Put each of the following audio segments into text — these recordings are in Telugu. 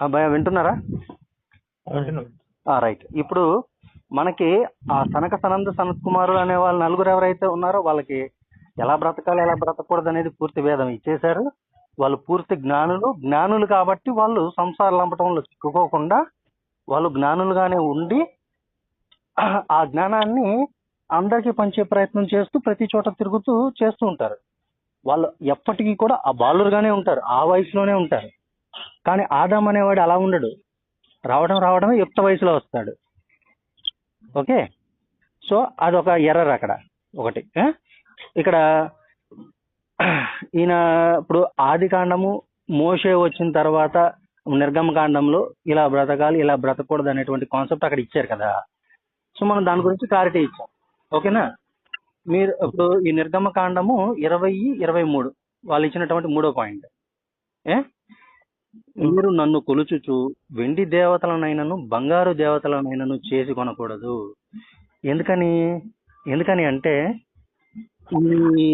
భయ వింటున్నారా? వింటున్నాం రైట్. ఇప్పుడు మనకి ఆ సనక సనంద సనత్ కుమారులు అనే వాళ్ళు నలుగురు ఎవరైతే ఉన్నారో వాళ్ళకి ఎలా బ్రతకాలి ఎలా బ్రతకూడదు అనేది పూర్తి భేదం ఇచ్చేశారు. వాళ్ళు పూర్తి జ్ఞానులు జ్ఞానులు కాబట్టి వాళ్ళు సంసార లంపటంలో చిక్కుకోకుండా వాళ్ళు జ్ఞానులుగానే ఉండి ఆ జ్ఞానాన్ని అందరికీ పంచే ప్రయత్నం చేస్తూ ప్రతి చోట తిరుగుతూ చేస్తూ ఉంటారు. వాళ్ళు ఎప్పటికీ కూడా ఆ బాలురుగానే ఉంటారు ఆ వయసులోనే ఉంటారు. కానీ ఆదాం అనేవాడు అలా ఉండడు. రావడం రావడమే యుక్త వయసులో వస్తాడు. ఓకే? సో అదొక ఎర్రర్ అక్కడ. ఒకటి. ఇక్కడ ఈయన ఇప్పుడు ఆది కాండము మోషే వచ్చిన తర్వాత నిర్గమ కాండంలో ఇలా బ్రతకాలి ఇలా బ్రతకూడదు అనేటువంటి కాన్సెప్ట్ అక్కడ ఇచ్చారు కదా. సో మనం దాని గురించి క్లారిటీ ఇచ్చాం. ఓకేనా? మీరు ఇప్పుడు ఈ నిర్గమ కాండము ఇరవై ఇరవై మూడు. వాళ్ళు ఇచ్చినటువంటి మూడో పాయింట్. ఏ? మీరు నన్ను కొలుచుచు వెండి దేవతలనైనను బంగారు దేవతలనైనను చేసి కొనకూడదు. ఎందుకని? ఎందుకని అంటే ఈ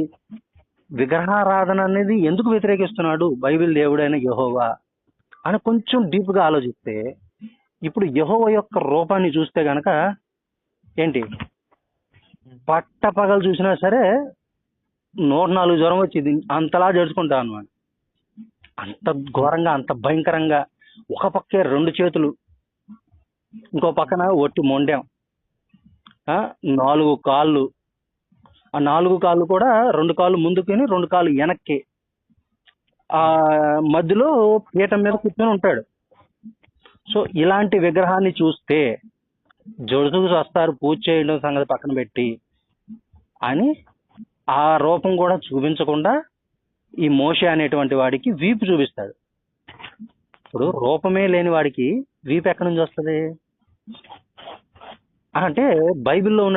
విగ్రహారాధన అనేది ఎందుకు వ్యతిరేకిస్తున్నాడు? బైబిల్ దేవుడైన యహోవా అని కొంచెం డీప్గా ఆలోచిస్తే ఇప్పుడు యహోవ యొక్క రూపాన్ని చూస్తే గనక ఏంటి? పట్ట పగలు చూసినా సరే నూట నాలుగు జ్వరం వచ్చింది అంతలా జడుచుకుంటా అనమాట అంత ఘోరంగా అంత భయంకరంగా ఒక పక్కే రెండు చేతులు ఇంకో పక్కన ఒట్టి మొండెం. నాలుగు కాళ్ళు. ఆ నాలుగు కాళ్ళు కూడా రెండు కాళ్ళు ముందుకుని రెండు కాళ్ళు వెనక్కి. ఆ మధ్యలో పీఠం మీద కూర్చొని ఉంటాడు. సో ఇలాంటి విగ్రహాన్ని చూస్తే జడుసుకు వస్తారు పూజ చేయడం సంగతి పక్కన పెట్టి అని ఆ రూపం కూడా చూపించకుండా ఈ మోష అనేటువంటి వాడికి వీపు చూపిస్తాడు. ఇప్పుడు రూపమే లేని వాడికి వీపు ఎక్కడి నుంచి వస్తుంది? అంటే బైబిల్లో ఉన్న